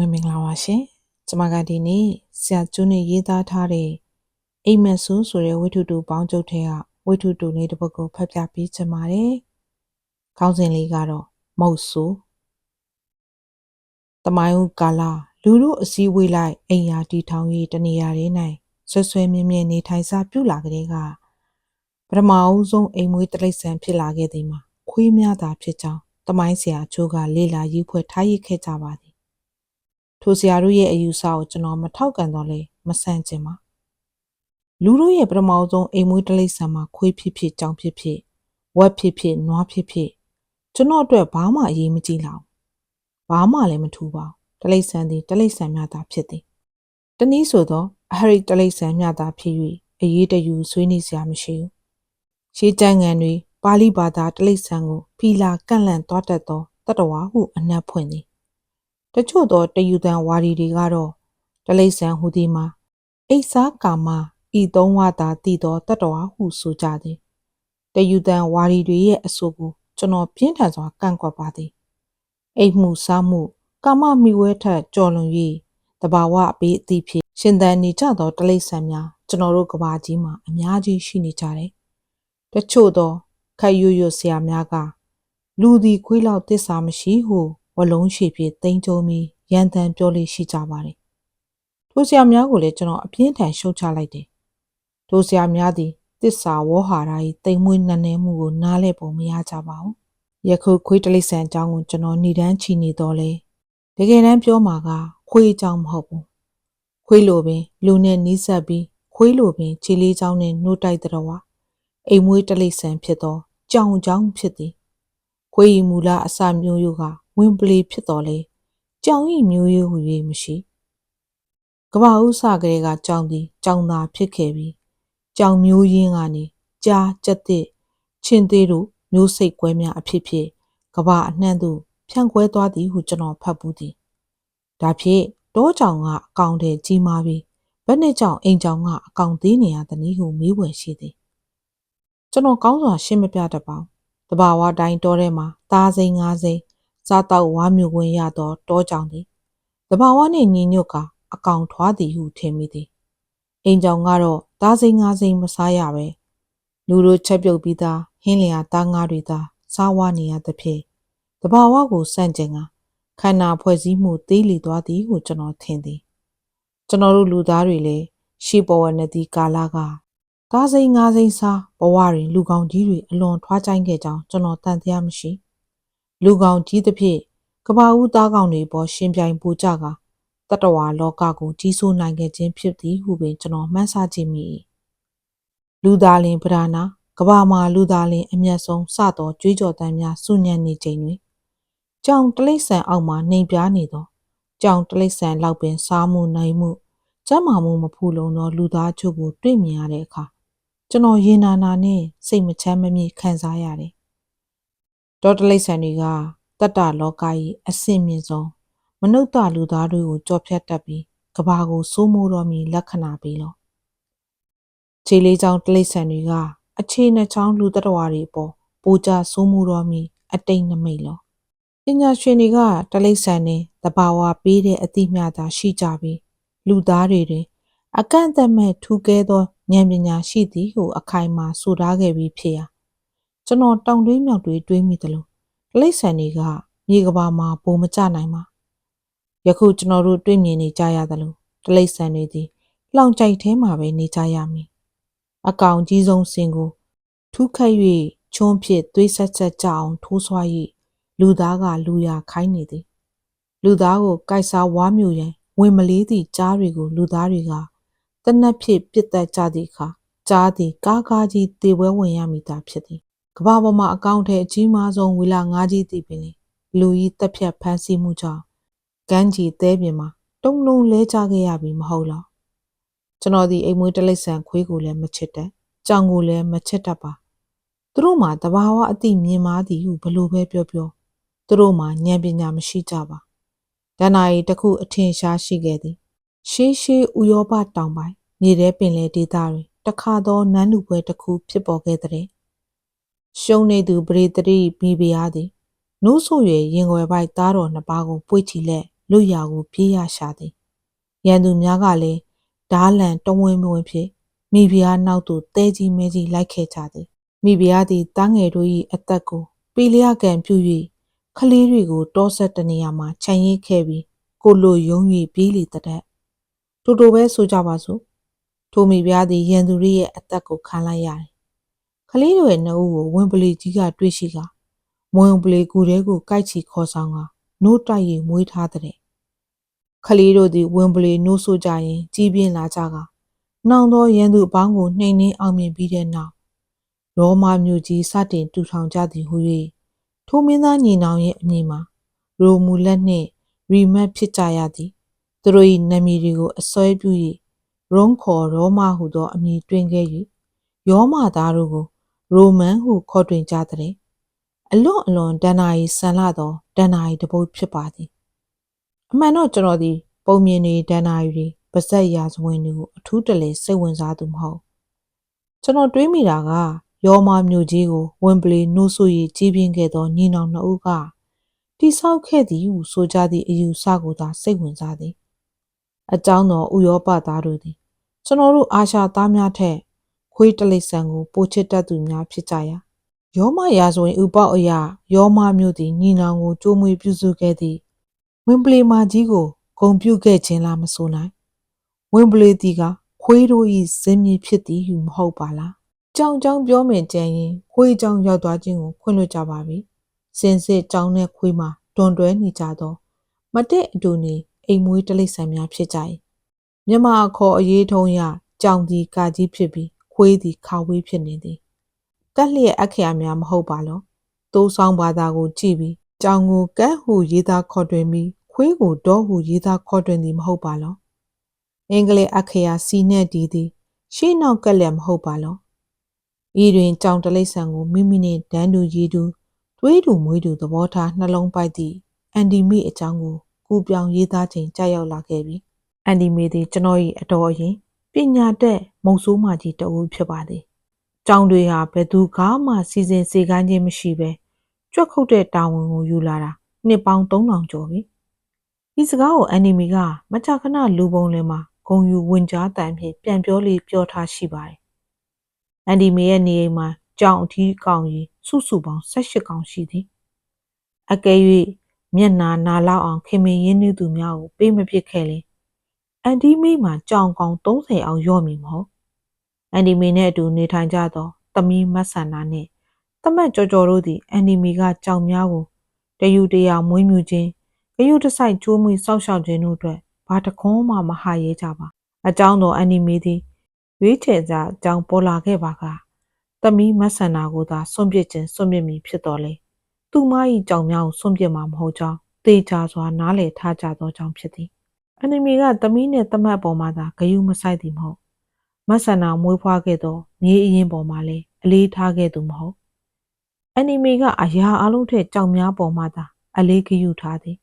ပဲမင်္ဂလာပါရှင်ကျမကဒီနေ့ဆရာကျွန်းနဲ့ရေးသားထားတဲ့အိမ်မက်ဆူဆိုတဲ့ဝိထုတူပေါင်းချုပ်ထဲကဝိထုတူလေးတစ်ပုဒ်ကိုဖတ်ပြပေးချင်ပါတယ်ခေါင်းစဉ်လေးကတော့မုတ်ဆူတမိုင်းဦးကာလာလူတို့အစည်းဝေးလိုက်အိမ်ယာတီထောင်ရေးတနေရာရင်း၌ဆွဆွဲမြဲမြဲနေထိုင်စားပြုလာကြတဲ့ကပထမအဦးဆုံးအိမ်မွေးတလိษံဖြစ်လာခဲ့သည်မှာခွေးများသာဖြစ်ကြောင်းတမိုင်းဆရာအချိုးကလေလာရေးဖွဲ့ထားရခဲ့ကြပါသည် ထိုဆရာတို့ရဲ့အယူဆကိုကျွန်တော်မထောက်ကန်တော့လဲမဆန့်ကျင်ပါလူတို့ရဲ့ပထမဆုံးအိမ်မွေးတလိပ်ဆံမှာခွေးဖြစ်ဖြစ်ကြောင်ဖြစ်ဖြစ်ဝက်ဖြစ်ဖြစ်နွားဖြစ်ဖြစ်ကျွန်တော်အတွက်ဘာမှအရေးမကြီးလောက်ဘာမှလည်းမထူပါတလိပ်ဆံသည်တလိပ်ဆံများသာဖြစ်သည်တနည်းဆိုသောအဟရိတလိပ်ဆံများသာဖြစ်၍အရေးတယူဆွေးနွေးစရာမရှိဘူးရှေးတန်ငန်တွင်ပါဠိဘာသာတလိပ်ဆံကိုဖီလာကန့်လန့်သွားတတ်သောတတဝါဟုအနက်ဖွင့်သည် တချို့သောတယူတန်ဝါဒီတွေကတော့တလိษံဟူသည်မှာအိဆာကာမဤသုံးဝါသာတည်သောတတဝါဟုဆိုကြသည်တယူတန်ဝါဒီတွေရဲ့အဆိုကိုကျွန်တော်ပြင်းထန်စွာကန့်ကွက်ပါသည်အိမ်မှုစားမှုကာမမိဝဲထက်ကြော်လွန်၍တဘာဝအပေးအသည့်ဖြင့်ရှင်သန်နေကြသောတလိษံများကျွန်တော်တို့ကဘာကြီးမှာအများကြီးရှိနေကြတယ်တချို့သောခက်ရွရွဆရာများကလူသည်ခွေးလောက်တစ္ဆာမရှိဟု ဝလုံးရှိဖြင့်တိမ်ကြုံပြီးရန်တန်ပြောလေးရှိကြပါတယ်။ထိုဆရာများကိုလည်းကျွန်တော်အပြင်းထန်ရှုတ်ချလိုက်တယ်။ထိုဆရာများသည်တစ္ဆာဝေါဟာရာ၏တိမ်မွေးနက်နဲမှုကိုနားလဲပုံမရကြပါဘူး။ယခုခွေးတလိษံအကြောင်းကိုကျွန်တော်ဏ္ဍန်ချီနေတော့လေ။တကယ်တမ်းပြောမှာကခွေးအကြောင်းမဟုတ်ဘူး။ခွေးလိုပင်လူနဲ့နီးစပ်ပြီးခွေးလိုပင်ခြေလေးချောင်းနဲ့နှိုးတိုက်တဲ့ဝါအိမ်မွေးတလိษံဖြစ်သောကြောင်ကြောင်ဖြစ်သည်ခွေးဤမူလအစမျိုးရိုးက ဝင်ပလီဖြစ်တော်လေကြောင်ဤမျိုးရိုးဟူ၍မရှိကဘာဥစကလေးကကြောင်သည်ကြောင်သာဖြစ်ခဲ့ပြီးကြောင်မျိုးရင်းကနေကြားကြက်တဲ့ချင်းသေးတို့မျိုးစိတ်ကွဲများအဖြစ်ဖြင့်ကဘာအနှံ့သို့ဖြန့်ခွဲသွားသည်ဟုကျွန်တော်ဖတ်ဘူးသည်ဒါဖြင့်တောကြောင်ကအကောင်တဲ့ကြီးမားပြီးဘယ်နဲ့ကြောင်အိမ်ကြောင်ကအကောင်သေးနေရသနည်းဟုမေးဝယ်ရှိသည်ကျွန်တော်ကောင်းစွာရှင်းမပြတတ်ပါဘူးတဘာဝတိုင်းတောထဲမှာသားစိမ်းငါးစိမ်း စားတော့ဝါမျိုးဝင်ရသောတောကြောင်သည်တဘာဝနှင့်ညီညွတ်ကအကောင်ထွားသည်ဟုထင်မိသည်အိမ်ကြောင်ကတော့သားစိမ်းငါးစိမ်းမစားရပဲလူတို့ချက်ပြုတ်ပြီးသားဟင်းလျာသားငါးတွေသာစားဝါနေရသဖြင့်တဘာဝကိုစန့်ကျင်ကခန္ဓာဖွဲ့စည်းမှုသေးလီသွားသည်ဟုကျွန်တော်ထင်သည်ကျွန်တော်တို့လူသားတွေလည်းရှေးဘဝနဲ့ဒီကာလကသားစိမ်းငါးစိမ်းစားဘဝတွင်လူကောင်ကြီးတွေအလွန်ထွားကြိုင်းခဲ့ကြောင်းကျွန်တော်တန်တရားမရှိ လူကောင်ကြီးသဖြင့်ကဘာဦးသားကောင်တွေပေါ်ရှင်ပြိုင်ပူကြကတတဝါလောကကိုကြီးစိုးနိုင်ခဲ့ခြင်းဖြစ်သည်ဟုပင်ကျွန်တော်မှန်းဆကြည့်မိလူသားလင်ဗဒနာကဘာမှာလူသားလင်အမျက်ဆုံးစသောကြွေးကြော်တမ်းများစုညံ့နေချိန်တွင်ကြောင်တလိษံအောက်မှနှိမ်ပြားနေသောကြောင်တလိษံလောက်ပင်စားမှုနိုင်မှုကျမ်းမာမှုမဖူလုံသောလူသားချုပ်ကိုတွေ့မြင်ရတဲ့အခါကျွန်တော်ရင်နာနာနဲ့စိတ်မချမ်းမမြေ့ခံစားရတယ်။ ဒေါ်တလိษံတွေကတတ္တလောကကြီးအစင်မြင့်ဆုံးမနုဿလူသားတွေကိုကြော်ဖြတ်တတ်ပြီးကဘာကိုစိုးမိုးတော်မူလက္ခဏာပေးလို့ခြေလေးချောင်းတလိษံတွေကအခြေနှစ်ချောင်းလူတ attva တွေပေါ်ပူကြစိုးမိုးတော်မူအတိတ်နမိတ်လို့ပညာရှင်တွေကတလိษံနဲ့တဘာဝပေးတဲ့အတိမျှသာရှိကြပြီးလူသားတွေတွင်အကန့်အသတ်မဲ့ထူကဲသောဉာဏ်ပညာရှိသည်ဟုအခိုင်အမာဆိုထားခဲ့ပြီးဖြစ်ရာ ကျွန်တော်တောင်တွေးမြောက်တွေးတွေးမိတယ်လို့တိရစ္ဆာန်တွေကမြေကဘာမှာပုံမကျနိုင်ပါယခုကျွန်တော်တို့တွေ့မြင်နေကြရတယ်လို့တိရစ္ဆာန်တွေဒီလောင်ကြိုက်ထဲမှာပဲနေကြရမည်အကောင်ကြီးဆုံးစင်ကို ထူးခတ်၍ချွန်းဖြစ် သွေးဆက်ဆက်ကြအောင်ထိုးဆွား၍လူသားကလူရခိုင်းနေသည် လူသားကိုကြိုက်စားဝါမျိုးရန်ဝင်မလေးသည့်ကြားတွေကို လူသားတွေကတနက်ဖြစ်ပြစ်တက်ကြသည့်အခါကြားသည် ကားကားကြီးတေပွဲဝင်ရမိတာဖြစ်သည် ကဘာပေါ်မှာအကောင့်ထဲအကြီးမားဆုံးဝီလာငါးကြီးတည်ပင်လေလူကြီးတက်ဖြတ်ဖမ်းဆီးမှုကြောင့်ကမ်းကြီးသဲပြင်မှာတုံးလုံးလဲကြခဲ့ရပြီမဟုတ်လားကျွန်တော်ဒီအိမ်မွေးတလိษံခွေးကိုလည်းမချစ်တတ်ကြောင်ကိုလည်းမချစ်တတ်ပါသူတို့မှာတဘာဝအတိမြင်မာသည်ဟုဘလို့ပဲပြောပြောသူတို့မှာဉာဏ်ပညာမရှိကြပါဒဏ္ဍာရီတစ်ခုအထင်ရှားရှိခဲ့သည်ရှေးရှေးဥရောပတောင်ပိုင်းမြေထဲပင်လယ်ဒေသတွင်တခါသောနန်းလူပွဲတစ်ခုဖြစ်ပေါ်ခဲ့တဲ့ ရှုံးနေသူပရိသတိမိဖုရားသည်နိုးဆို၍ရင်ွယ်ပိုက်သားတော်နှစ်ပါးကိုပွေ့ချီလက်လွတ်ရာကိုပြေးရရှာသည်ရန်သူများကလည်းဓားလန်တဝင်းမဝင်ဖြစ်မိဖုရားနောက်သို့တဲကြီးမဲကြီးလိုက်ခဲ့ကြသည်မိဖုရားသည်တားငယ်တို့၏အသက်ကိုပေလျကံပြု၍ခလေးတွေကိုတောဆက်တနေရာမှာခြံရိပ်ခဲ့ပြီးကိုလိုယုံ၍ပြေးလေတတ်တူတူပဲဆိုကြပါစို့ထိုမိဖုရားသည်ရန်သူရဲ့အသက်ကိုခံလိုက်ရတယ် ခလေးတွေနှစ်ဦးကိုဝင်ပလီကြီးကတွေ့ရှိကမွန်ပလီကူတဲကိုကြိုက်ချီခေါ်ဆောင်ကနိုးတိုက်၍မွေးထားတဲ့ခလေးတို့သည်ဝင်ပလီနိုးဆိုကြရင် ကြီးပြင်းလာကြကနှောင်သောရန်သူအပေါင်းကိုနှိမ်နှင်းအောင်မြင်ပြီးတဲ့နောက်ရောမမြို့ကြီးစတင်တူထောင်ကြသည်ဟု၍ထိုမင်းသားညီနောင်ရဲ့အမည်မှာရိုမူလက်နှင့်ရီမတ်ဖြစ်ကြရသည်သူတို့၏နာမည်တွေကိုအစွဲပြု၍ရုံးခေါ်ရောမဟုသောအမည်တွင်ခဲ့၍ရောမသားတို့ကို ရိုမန်ဟုခေါ်တွင်ကြတဲ့အလွန်အလွန်ဒဏ္ဍာရီဆန်လာသောဒဏ္ဍာရီတစ်ပုဒ်ဖြစ်ပါသည်အမှန်တော့ကျွန်တော်ဒီပုံမြင်တွေဒဏ္ဍာရီတွေပါဇက်ရာဇဝင်တွေကိုအထူးတလဲစိတ်ဝင်စားသူမဟုတ်ကျွန်တော်တွေးမိတာကရောမမြို့ကြီးကိုဝင်ပလီနှိုးဆွေကြီးပြင်းခဲ့သောညီနောင်နှစ်ဦးကတိဆောက်ခဲ့သည်ဟုဆိုကြသည့်အယူဆကိုသာစိတ်ဝင်စားသည်အကြောင်းတော်ဥရောပသားတို့သည်ကျွန်တော်တို့အာရှသားများထက် ခွေးတလိษံကိုပိုချစ်တတ်သူများဖြစ်ကြရာယောမရာဇဝင်ဥပေါအရာယောမမျိုးသည်ညီနောင်ကိုကြိုးမွေပြုစုခဲ့သည်ဝင်းပလီမာကြီးကိုဂုံပြုခဲ့ခြင်းလားမဆိုနိုင်ဝင်းပလီတီကခွေးတို့၏ဇင်းမြစ်ဖြစ်သည်ဟုမဟုတ်ပါလားကြောင်ကြောင်ပြောမယ်ကြံရင်ခွေးကြောင်ရောက်သွားခြင်းကိုခွင့်လွှတ်ကြပါပြီစင်စစ်ကြောင်နဲ့ခွေးမှာတွန်တွဲနေကြသောမတဲ့အတူနေအိမ်မွေးတလိษံများဖြစ်ကြ၏မြမအခေါ်အရေးထုံးရကြောင်ဒီကာကြီးဖြစ်ပြီး ခွေးသည်ခါဝေးဖြစ်နေသည်ကက်လျက်အခရာများမဟုတ်ပါလောသိုးဆောင်ဘာသာကိုကြည့်ပြီးကြောင်ကိုကက်ဟုရေးသားခေါ်တွင်ပြီးခွေးကိုဒေါဟုရေးသားခေါ်တွင်သည်မဟုတ်ပါလောအင်္ဂလိပ်အခရာစီနဲ့ဒီသည်ရှေ့နောက်ကက်လျက်မဟုတ်ပါလောဤတွင်ကြောင်တလိษံကိုမိမိနှင့်ဒန်းတူရည်တူတွေးတူမွေးတူသဘောထားနှလုံးပိုက်သည့်အန်ဒီမီအကြောင်းကိုကူပြောင်ရေးသားချိန်ကြာရောက်လာခဲ့ပြီအန်ဒီမီသည်ကျွန်တော်၏အတော်အရင် ပညာတတ်မုံဆိုးမကြီးတအူးဖြစ်ပါသည်။ကြောင်တွေဟာဘယ်သူကမှစီစဉ်စေခိုင်းခြင်းမရှိပဲကြွက်ခုတ်တဲ့တာဝန်ကိုယူလာတာနှစ်ပေါင်း3000ကျော်ပြီ။ဒီစကားကိုအန်နီမီကမကြခဏလူပုံလင်းမှာဂုံယူဝင်ကြားတန်ဖြင့်ပြန်ပြောလေးပြောထားရှိပါတယ်။အန်ဒီမီရဲ့နေအိမ်မှာကြောင်အထီးကောင်ကြီးစုစုပေါင်း18ကောင်ရှိသည်။အကယ်၍မျက်နာနာလောက်အောင်ခင်မင်းရင်းနှီးသူများကိုပေးမပစ်ခဲ့လေ အန်ဒီမိမှာကြောင်ကောင်30အောင်ရော့မိမဟုတ်အန်ဒီမီနဲ့အတူနေထိုင်ကြသောသမီးမဆန္ဒနှင့်တမတ်ကြော်ကြော်တို့သည်အန်ဒီမီကကြောင်များကိုတယူတရာမွေးမြူခြင်းဂယုတဆိုင်ကျိုးမွေစောက်ရှောက်ခြင်းတို့အတွက်ဘာတခွန်းမှမဟာရဲကြပါအကြောင်းတော်အန်ဒီမီသည်ရွေးချယ်ကြအကြောင်းပေါ်လာခဲ့ပါကသမီးမဆန္ဒကိုသာစွန့်ပစ်ခြင်းစွန့်ပစ်မိဖြစ်တော်လေသူမ၏ကြောင်များကိုစွန့်ပစ်မှာမဟုတ်ကြောင်းသေချာစွာနားလည်ထားကြသောကြောင့်ဖြစ်သည် အနီမီကသမီးနဲ့တမတ်ပေါ်မှာသာဂယုမဆိုင်သည်မဟုတ်မဆန္နာမွေးဖွားခဲ့သောမြေအရင်ပေါ်မှာလည်းအလေးထားခဲ့သူမဟုတ်အနီမီကအရာအလုံးထက်ကြောင်များပေါ်မှာသာအလေးဂယုထားသည်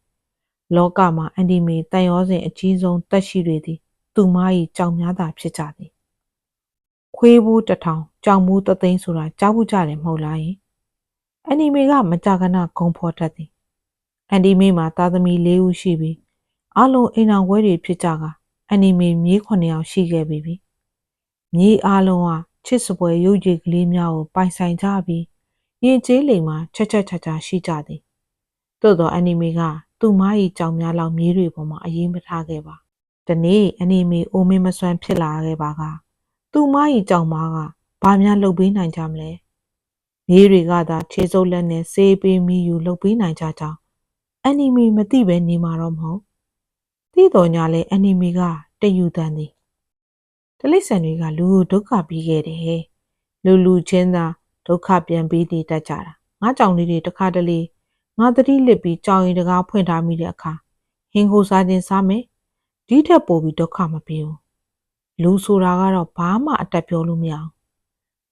လောကမှာအန်ဒီမီတန်ရောစဉ်အကြီးဆုံးတက်ရှိတွေသည် သူမ၏ကြောင်များသာဖြစ်ကြသည်ခွေးဘူးတထောင်ကြောင်ဘူးတသိန်းဆိုတာကြားဘူးကြတယ်မဟုတ်လားယင်အန်ဒီမီကမကြခဏဂုံဖော်တတ်သည်အန်ဒီမီမှာသားသမီး၄ဦးရှိပြီး အလုံးအိမ်အောင်ဝဲတွေဖြစ်ကြကအနီမေမြေးခွန်ယောက်ရှိခဲ့ပြီ။မြေးအလုံးကချစ်စပွဲရုပ်ရည်ကလေးများကိုပိုင်ဆိုင်ကြပြီးရင်ကျေးလိမ်မှာချက်ချက်ချာချာရှိကြသည်။သို့သောအနီမေကသူ့မ၏ကြောင်များလောက်မြေးတွေပေါ်မှာအရေးမထားခဲ့ပါ။ဒီနေ့အနီမေအိုမင်းမစွမ်းဖြစ်လာခဲ့ပါကသူ့မ၏ကြောင်မားကဘာများလုပ်ပေးနိုင်ကြမလဲ။မြေးတွေကသာခြေစုပ်လက်နဲ့ဆေးပေးမိယူလုပ်ပေးနိုင်ကြကြောင်းအနီမေမသိပဲနေမှာတော့မဟုတ် သိတော်ညာလဲအနီမီကတယူတန်သည်တလိษံတွေကလူကိုဒုက္ခပြီးခဲ့တယ်လူလူချင်းသာဒုက္ခပြန်ပြီးတည်တတ်ကြတာငါကြောင်လေးတွေတခါတလေငါတတိလစ်ပြီးကြောင်ရင်တကားဖွင့်ထားမိတဲ့အခါဟင်းကိုစားခြင်းစားမယ်ဒီထက်ပိုပြီးဒုက္ခမပေးဘူးလူဆိုတာကတော့ဘာမှအတက်ပြောလို့မရအောင်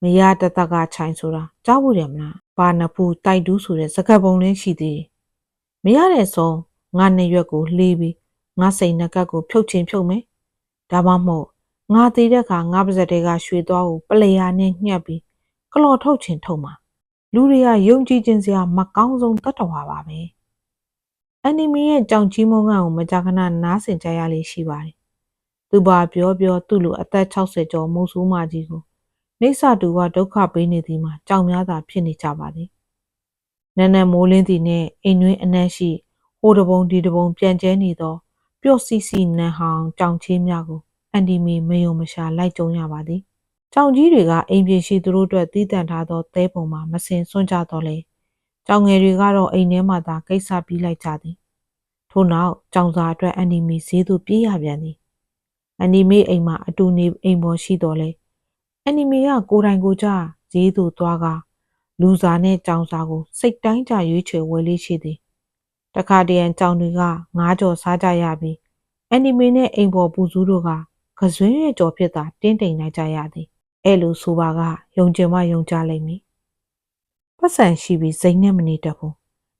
မရတတကခြိုင်ဆိုတာကြားဖို့တယ်မလားဘာနဖူးတိုက်တူးဆိုတဲ့စကားပုံလေးရှိသေးတယ်မရတဲ့ဆုံးငါနှစ်ရွက်ကိုလှေးပြီး ငါစိန်နှကတ်ကိုဖြုတ်ချင်းဖြုတ်မယ်ဒါမှမဟုတ်ငါတည်တဲ့အခါငါပါဇက်တွေကရွှေသွားကိုပလျာနဲ့ညှက်ပြီးကလော်ထုတ်ချင်းထုတ်မှာလူတွေကယုံကြည်ခြင်းစရာမကောင်းဆုံးတတ်တော်ပါပဲအန်နီမီရဲ့ကြောင်ကြီးမုံကန်ကိုမကြာခဏနားဆင်ကြရလေးရှိပါတယ်။သူပါပြောပြောသူ့လိုအသက်60ကျော်မုံဆိုးမကြီးကိုနေဆတူကဒုက္ခပေးနေသည်မှာကြောင်များသာဖြစ်နေကြပါသည်။နန်းနန်းမိုးလင်းသည်နှင့်အိမ်တွင်အနက်ရှိဟိုတပုံဒီတပုံပြန်ကျဲနေသော ပျော့စီစီနန်းဟောင်ကြောင်ချင်းများကိုအန်ဒီမီမယုံမရှာလိုက်ကြုံရပါသည်။ကြောင်ကြီးတွေကအိမ်ပြင်ရှိသူတို့အတွက်တည်တံ့ထားသောသဲပုံမှာမစင်စွန့်ကြတော့လေ။ကြောင်ငယ်တွေကတော့အိမ်ထဲမှာသာကိစ္စပြီးလိုက်ကြသည်။ထို့နောက်ကြောင်စာအတွက်အန်ဒီမီဈေးသို့ပြေးရပြန်သည်။အန်ဒီမီအိမ်မှာအတူနေအိမ်ပေါ်ရှိတော်လဲအန်နီမီကကိုယ်တိုင်ကိုယ်ကျဈေးသို့သွားကလူစားနဲ့ကြောင်စာကိုစိတ်တိုင်းကြရွေးချယ်ဝယ်လေးရှိသည် တခါတရံကြောင်တွေကငားကြော်စားကြရပြီးအန်နီမီနဲ့အိမ်ပေါ်ပူစူးတို့ကကစွင်းရဲ့ကြော်ဖြစ်တာတင်းတိမ်နိုင်ကြရသည်အဲ့လိုဆိုပါကယုံကြည်မှယုံကြလိမ့်မည်ပတ်စံရှိပြီးစိတ်နဲ့မနေတတ်ဘူး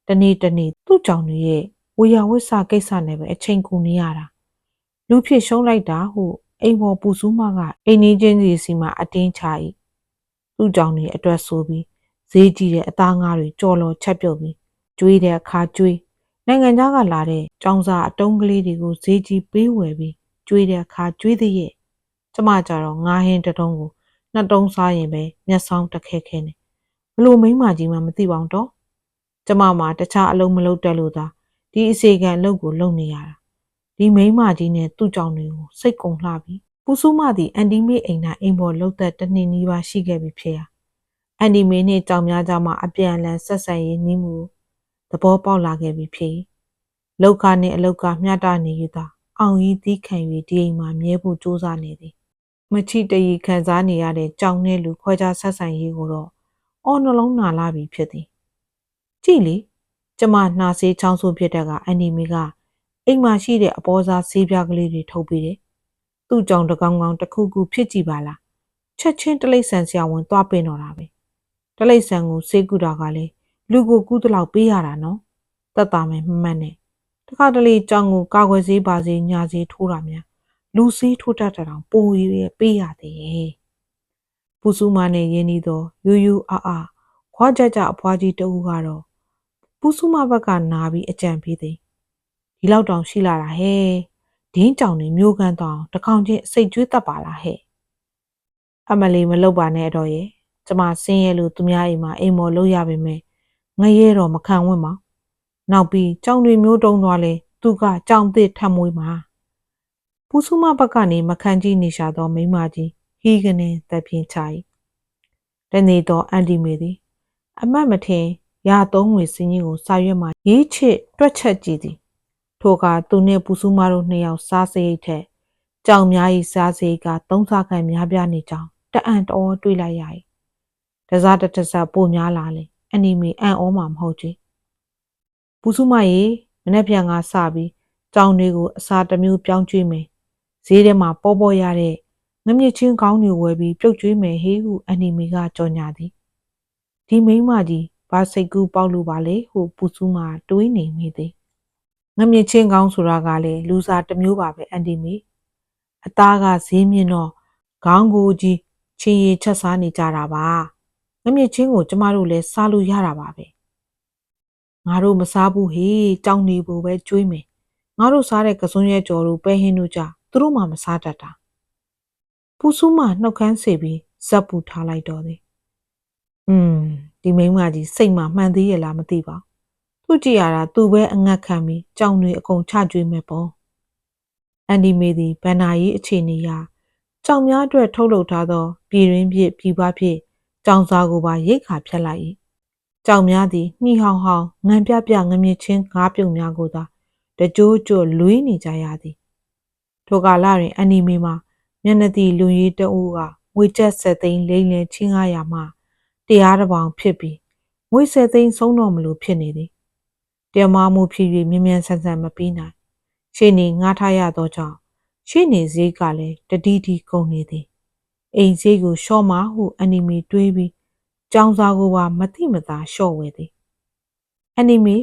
တနေ့တနေ့သူ့ကြောင်တွေရဲ့ဝေယဝိဆကိစ္စနဲ့ပဲအချိန်ကုန်နေရတာလူဖြစ်ရှုံးလိုက်တာဟုအိမ်ပေါ်ပူစူးမကအိမ်ကြီးချင်းစီစီမှာအတင်းချ၏သူ့ကြောင့်နေအတွက်ဆိုပြီးဈေးကြီးတဲ့အသားငါးတွေကြော်လော်ချက်ပြုတ်ပြီးကျွေးတဲ့အခါကျွေး နိုင်ငံသားကလာတဲ့ចောင်းစာအတုံးကလေးတွေကိုဈေးကြီးပေးဝယ်ပြီးကျွေးတဲ့အခါကျွေးသည်ရဲ့ကျမကြတော့ငါးဟင်းတတုံးကိုနှစ်တုံးစားရင်ပဲမျက်စောင်းတစ်ခဲခဲနဲ့ဘလို့မိမကြီးမှမသိပါတော့ကျမမှာတခြားအလုံးမလုပ်တက်လို့သာဒီအစီကံအလုပ်ကိုလုပ်နေရတာဒီမိမကြီးနဲ့သူ့ကြောင့်တွေကိုစိတ်ကုန်လှပြီပူဆူမသည်အန်တီမေအိမ်၌အိမ်ပေါ်လှုပ်သက်တစ်နှစ်နီးပါးရှိခဲ့ပြီဖြစ်ရာအန်တီမေနှင့်ကြောင်များကြမှအပြန်အလှန်ဆက်ဆံရေးနှီးမှု သဘောပေါက်လာခဲ့ပြီဖြစ်လောက်ခနှင့်အလောက်ကမျှတနေရသာအောင်ကြီးသီးခံ၍ဒီအိမ်မှာမြဲဖို့ကြိုးစားနေသည်မချီတရီခံစားနေရတဲ့ကြောင်နဲ့လူခွဲခြားဆက်ဆံရေးကိုတော့အော်နှလုံးနာလာပြီဖြစ်သည်ကြည့်လေကျမနှာစေးချောင်းဆိုးဖြစ်တဲ့ကအန်နီမီကအိမ်မှာရှိတဲ့အပေါ်စားဆေးပြားကလေးတွေထုတ်ပေးတယ်။သူ့ကြောင့်တကောင်ကောင်တစ်ခုခုဖြစ်ကြည့်ပါလား။ချက်ချင်းတလိษံဆရာဝန်သွားပင်တော့တာပဲ။တလိษံကိုဆေးကူတာကလည်း လူကိုကူးတလောက်ပေးရတာနော်။သက်သာမယ်မှတ်မှတ်နဲ့။တခါတလေကြောင်ကိုကာကွယ်ဆေးပါစေညာစေးထိုးတာများလူဆေးထိုးတတ်တဲ့တောင်ပိုရည်ပေးရသေးရဲ့။ပူစုမနဲ့ရင်းနှီးသောယူယူအာအာခွာကြကြအဖွားကြီးတဦးကတော့ပူစုမဘက်ကနာပြီးအကြံပေးသည်ဒီလောက်တောင်ရှိလာတာဟဲ့ဒင်းကြောင်နေမျိုးကန်းတောင်တကောင်ချင်းစိတ်ကျွေးတတ်ပါလားဟဲ့အမလီမလုတ်ပါနဲ့တော့ရဲ့ကျမဆင်းရဲလို့သူများအိမ်မှာအိမ်မော်လို့ရပါမယ် ငရဲတော့မခံဝင့်ပါနောက်ပြီးကြောင်တွေမျိုးတုံးသွားလဲသူကကြောင်သစ်ထမွေးမှာပူစုမဘက်ကနေမခံကြည့်နေရှာသောမိမကြီးဟီးကနေတပ်ပြင်းချ၏တနေ့တော့အန်တီမေသည် အမတ်မထင်ရသုံးငွေစင်းကြီးကိုစာရွက်မှာရေးချစ်တွက်ချက်ကြည့်သည်ထိုကသူနှင့်ပူစုမတို့နှစ်ယောက်စားစရိတ်ထက်ကြောင်များ၏စားစရိတ်ကသုံးဆခန့်များပြားနေကြောင်းတအံ့တော်တွေးလိုက်ရ၏တစားတတစားပိုများလာလေ အနီမီအံ့ဩမှာမဟုတ်ချေပူစုမရေမနေ့ပြန်ကစပြီးကြောင်တွေကိုအစာတစ်မျိုးပြောင်းကျွေးမယ်ဈေးထဲမှာပေါ်ပေါ်ရတဲ့ငမြင့်ချင်းကောင်းတွေဝယ်ပြီးပြုတ်ကျွေးမယ်ဟေးဟုအနီမီကကြော်ညာသည်ဒီမိမကြီးဘာစိတ်ကူးပေါက်လို့ပါလေဟုပူစုမတွေးနေမိသည်ငမြင့်ချင်းကောင်းဆိုတာကလည်းလူစားတစ်မျိုးပါပဲအန်တီမီအသားကဈေးမြင့်တော့ခေါင်းကိုကြီးချင်းရီချက်စားနေကြတာပါ ငမြင့်ချင်းကိုကျမတို့လည်းစားလို့ရတာပါပဲငါတို့မစားဘူးဟေးကြောင်းနေဖို့ပဲကျွေးမယ်ငါတို့စားတဲ့ကစွန်းရဲကြော်တို့ပဲဟင်းတို့ကြသူတို့မှမစားတတ်တာပူဆူးမနှုတ်ခမ်းစေပြီးဇက်ပူထားလိုက်တော့သည်อืมဒီမိန်းမကြီးစိတ်မှမှန်သေးရဲ့လားမသိပါဘူးသူကြည့်ရတာသူပဲအငတ်ခံပြီးကြောင်တွေအကုန်ချကျွေးမယ်ပေါ့အန်ဒီမေသည်ဗန္နာရေးအခြေအနေအရကြောင်များအတွက်ထုတ်လုပ်ထားသောပြည်ရင်းပြည့်ပြည်ပဖြစ် ကြောင်စာကိုပါရိတ်ခါဖြတ်လိုက်၏ကြောင်များသည်နှီးဟောင်းဟောင်းငံပြပြငမြင့်ချင်းငါးပြုံများကိုသာတကြိုးကြိုးလွေးနေကြရသည်ထိုကာလတွင်အန်နီမေမှာမျက်နှာတီလူကြီးတအူးကငွေကျပ်ဆက်သိန်းလိမ့်လည်ချင်း900မှတရားတစ်ပေါင်ဖြစ်ပြီးငွေဆက်သိန်းဆုံးတော့မလို့ဖြစ်နေသည်တမမှုဖြစ်၍မြ мян ဆန်ဆန်မပြီးနိုင်ရှေ့နေငှားထားရသောကြောင့်ရှေ့နေဈေးကလည်းတတိတိကုန်နေသည် အိမ်ဈေးကိုရှော့မဟုအနီမီတွေးပြီးကြောင်စာကိုပါမတိမသာရှော့ဝဲသည်အနီမီ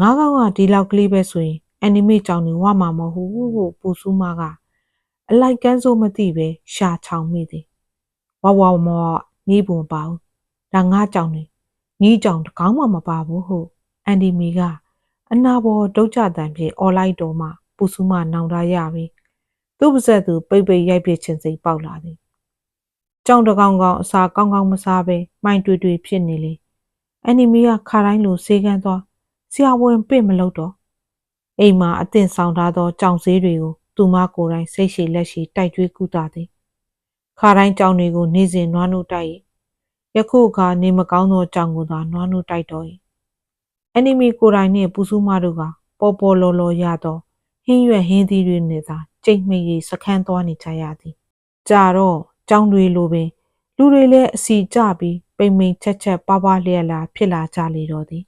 ငါးကောင်ကဒီလောက်ကလေးပဲဆိုရင်အနီမီကြောင်နေဝမှာမဟုတ်ဘူးဟုပူဆူးမကအလိုက်ကန်းစိုးမသိပဲရှာချောင်မိသည်ဝဝမောနီးပုံပါဘူးဒါငါကြောင်နေနီးကြောင်တကောင်းမှမပါဘူးဟုအန်ဒီမီကအနာပေါ်ဒုတ်ကြတန်ဖြင့်အော်လိုက်တော်မှပူစုမနောင်တရပြီသူ့ပါဇက်သူပိတ်ပိတ်ရိုက်ပြချင်းစိတ်ပေါက်လာသည် ကြောင်တကောင်ကောင်အစာကောင်းကောင်းမစားပဲမှိုင်တွေ့တွေ့ဖြစ်နေလေအန်နီမီကခါတိုင်းလိုစေကန်းသွားဆရာဝန်ပင့်မလို့တော့အိမ်မှာအသင်ဆောင်ထားသောကြောင်စည်းတွေကိုသူမကိုယ်တိုင်စိတ်ရှိလက်ရှိတိုက်ကျွေးကုသသည်ခါတိုင်းကြောင်တွေကိုနေစဉ်နွားနို့တိုက်ယခုအခါနေမကောင်းသောကြောင်ကိုသာနွားနို့တိုက်တော်၏အန်နီမီကိုယ်တိုင်နှင့်ပူစုမတို့ကပေါ်ပေါ်လော်လော်ရသောဟင်းရွက်ဟင်းသီးတွေနဲ့သာကြိတ်မိရီစခန်းသွားနေကြရသည်ကြာတော့ ကြောင်တွေလိုပင် လူတွေလည်းအစီကျပြီးပိန်ပိန်ချက်ချက်ပါပါလျက်လာဖြစ်လာကြလေတော့သည်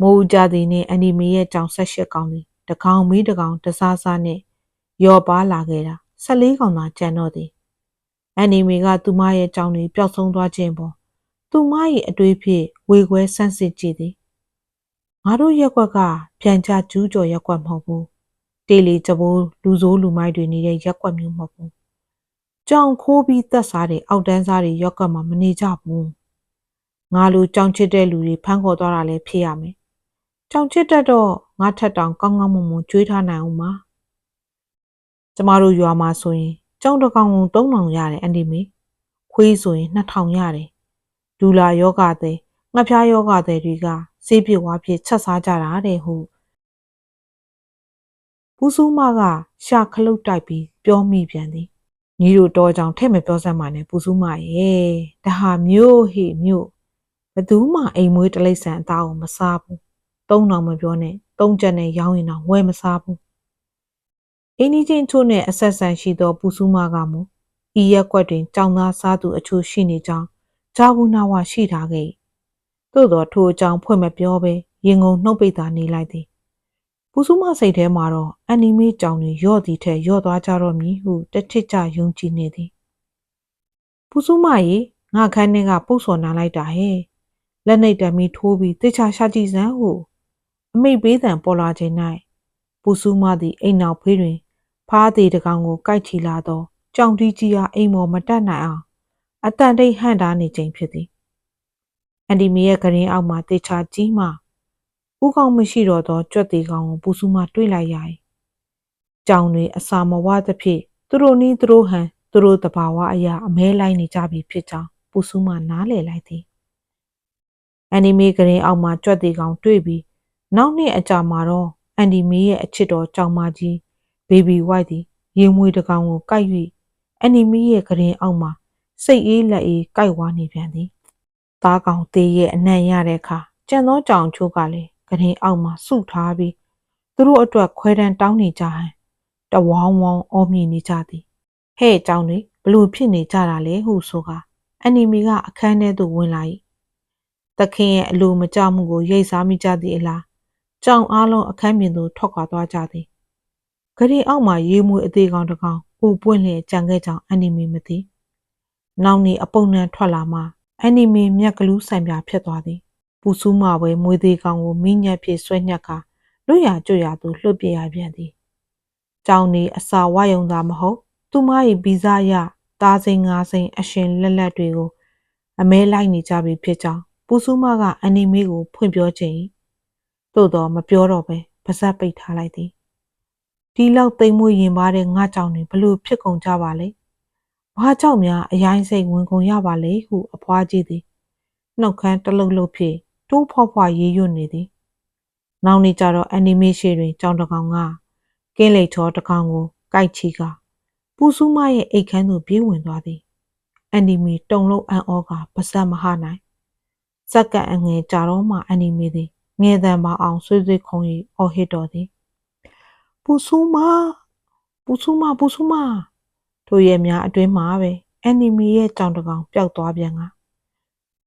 မိုးဦးကြသည်နှင့်အန်နီမီရဲ့ကြောင်ဆက်ရှစ်ကောင်သည်တကောင်မီးတကောင်တစားစားနှင့်ယော်ပါလာခဲ့တာ14ကောင်သာကျန်တော့သည်အန်နီမီကသူမရဲ့ကြောင်တွေပျောက်ဆုံးသွားခြင်းပေါ်သူမ၏အတွေးဖြင့်ဝေခွဲဆန်းစစ်ကြည့်သည်ငါတို့ရက်ကွက်ကပြန်ချကျူးကျော်ရက်ကွက်မဟုတ်ဘူးတေလီကြပိုးလူဆိုးလူမိုက်တွေနေတဲ့ရက်ကွက်မျိုးမဟုတ်ဘူး ကြောင်ခိုးပြီးသက်စားတဲ့အောက်တန်းစားတွေရက်ကွက်မှာမနေကြဘူးငါလိုကြောင်ချစ်တဲ့လူတွေဖမ်းခေါ်သွားတာလည်းဖြစ်ရမယ်ကြောင်ချစ်တတ်တော့ငါထက်တောင်ကောင်းကောင်းမွန်မွန်ကြွေးထားနိုင်အောင်ပါကျမတို့ရွာမှာဆိုရင်ကြောင်တစ်ကောင်ကို3000ရတယ်အန်ဒီမေခွေးဆိုရင်2000ရတယ်ဒူလာယောဂသည်ငှက်ဖျားယောဂသည်တွေကစေးပြစ်ဝါပြစ်ချက်စားကြတာတဲ့ဟုဘူးစုမကရှာခလုတ်တိုက်ပြီးပြောမိပြန်သည် ညီတို့တော့ကြောင်ထဲ့မပြောစမ်းပါနဲ့ဘူးစုမရဲ့တဟာမျိုးဟိမျိုးဘသူမှအိမ်မွေးတလိษံအသားကိုမစားဘူးသုံးတော်မပြောနဲ့သုံးချက်နဲ့ရောင်းရင်တော့ဝယ်မစားဘူးအင်းကြီးချင်းချို့နဲ့အဆက်ဆန်ရှိသောပူစုမကမူဤရက်ကွက်တွင်ကြောင်သားစားသူအချို့ရှိနေကြောင်းဂျာဘူးနာဝရှိထားခဲ့သို့သောထိုအကြောင်းဖွင့်မပြောဘဲရင်ကုန်နှုတ်ပိတ်သာနေလိုက်သည် ပူစုမစိတ်ထဲမှာတော့အန်နီမေကြောင်တွေရော့သည်ထက်ရော့သွားကြတော့မည်ဟုတထစ်ကြယုံကြည်နေသည်ပူစုမရေငါခန်းထဲကပုတ်စော်နာလိုက်တာဟဲ့လက်နှိပ်တံမီထိုးပြီးတေချာရှာကြည့်စမ်းဟုအမိတ်ပေးတံပေါ်လာခြင်း၌ပူစုမသည်အိမ်နောက်ဖေးတွင် ဖားသေးတကောင်ကိုကြိုက်ချီလာသောကြောင်တီးကြီးအားအိမ်ပေါ်မတက်နိုင်အောင်အတန်တိတ်ဟန့်တားနေခြင်းဖြစ်သည်အန်ဒီမီရဲ့ကရင်အောက်မှာတေချာကြီးမှ ဥကောင်မရှိတော့သောကြွက်သေးကောင်ကိုပူစုမတွေ့လိုက်ရ၏ကြောင်တွေအစာမဝသဖြင့်သူတို့နီးသူတို့ဟန်သူတို့တဘာဝအရာအမဲလိုက်နေကြပြီဖြစ်ကြောင်းပူစုမနားလည်လိုက်သည်အန်ဒီမီကရင်အောက်မှာကြွက်သေးကောင်တွေ့ပြီးနောက်နှစ်အကြာမှာတော့အန်ဒီမီရဲ့အချစ်တော်ကြောင်မကြီးဘေဘီဝိုက်သည်ရေမွေတကောင်ကိုကိုက်၍အန်နီမီရဲ့ကရင်အောက်မှာစိတ်အေးလက်အေးကိုက်ဝါနေပြန်သည်သားကောင်သေးရဲ့အနံ့ရတဲ့အခါကြံသောကြောင်ချိုးကလည်း ကရင်အောက်မှာစုထားပြီးသူတို့အတွက်ခွဲတန်းတောင်းနေကြဟန်တဝောင်းဝောင်းအောမြင်နေကြသည်ဟဲ့ကြောင်တွေဘလို့ဖြစ်နေကြတာလဲဟုဆိုကအန်နီမီကအခန်းထဲသို့ဝင်လာ၏သခင်ရဲ့အလိုမကျမှုကိုရိတ်စားမိကြသည်အလားကြောင်အားလုံးအခန်းပြင်သို့ထွက်ခွာသွားကြသည်ဂရီအောက်မှာရေမွေအသေးကောင်တစ်ကောင်ပူပွင့်လျက်ကြံခဲ့ကြောင်အန်နီမီမသိနောက်နေအပုံနှံထွက်လာမှအန်နီမီမျက်ကလူးဆိုင်ပြဖြစ်သွားသည် ပူဆူးမှပဲမွေသေးကောင်ကိုမိညက်ဖြစ်ဆွဲညက်ကလွတ်ရကြွရသူလှုပ်ပြရပြန်သည်ကြောင်နေအစာဝယုံသာမဟုတ်သူမ၏ဗီဇရသားစိန်ငါးစိန်အရှင်လက်လက်တွေကိုအမဲလိုက်နေကြပြီဖြစ်ကြောင်းပူဆူးမကအန်နီမီကိုဖွင့်ပြောခြင်းသို့တော့မပြောတော့ပဲပါဇက်ပိတ်ထားလိုက်သည်ဒီလောက်သိမ်မွေ့ရင်ပါတဲ့ငါကြောင့်နေဘလို့ဖြစ်ကုန်ကြပါလဲဘာကြောင့်များအရင်စိတ်ဝင်ကုန်ရပါလဲဟုအဖွားကြီးသည်နှုတ်ခမ်းတလုတ်လုတ်ဖြင့် တိုးဖွားဖွားရေးရွတ်နေသည်နောက်နေ့ကျတော့အန်နီမေးရှင်းတွင်ကြောင်တကောင်ကကင်းလိတ်ချောတကောင်ကိုကြိုက်ချီကပူဆူမရဲ့အိတ်ခမ်းသို့ပြေးဝင်သွားသည်အန်နီမီတုံလုံးအံ့ဩကပါစက်မဟနိုင်စက္ကအငယ်ကြာတော့မှအန်နီမီသည်ငယ်တံပါအောင်ဆွေးဆွေးခုံ၍အော်ဟစ်တော်သည်ပူဆူမပူဆူမပူဆူမတို့ရဲ့များအတွင်းမှာပဲအန်နီမီရဲ့ကြောင်တကောင်ပျောက်သွားပြန်က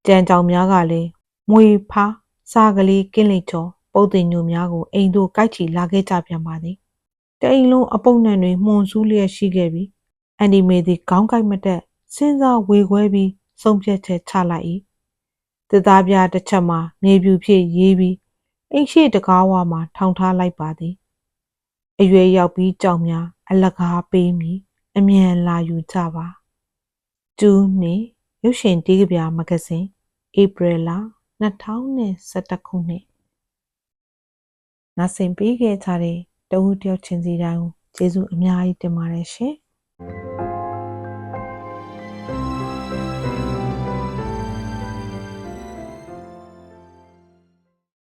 ကြံကြောင်များကလည်း မွေဖားစားကလေးကင်းလိတ်ချောပုတ်တင်ညိုများကိုအိမ်တို့ကြိုက်ချီလာခဲ့ကြပြန်ပါသည်တအိမ်လုံးအပုပ်နှံတွေမှုန်ဆူးလျက်ရှိခဲ့ပြီးအန်ဒီမေသည်ခေါင်းကိုက်မတက်စဉ်းစားဝေခွဲပြီးဆုံးဖြတ်ချက်ချလိုက်၏တသားပြတစ်ချက်မှာနေပြူဖြစ်ရေးပြီးအိမ်ရှိတကားဝမှာထောင်ထားလိုက်ပါသည်အရွယ်ရောက်ပြီးကြောင်များအလကားပေးမည်အမြန်လာယူကြပါတူနေရုပ်ရှင်တီးကဗျာမဂဇင်းဧပြီလ 2011ခုနှစ်နားဆင်ပေးခဲ့ကြတဲ့တဦးတယောက်ချင်းစီတိုင်းကိုကျေးဇူးအများကြီးတင်ပါတယ်ရှင်။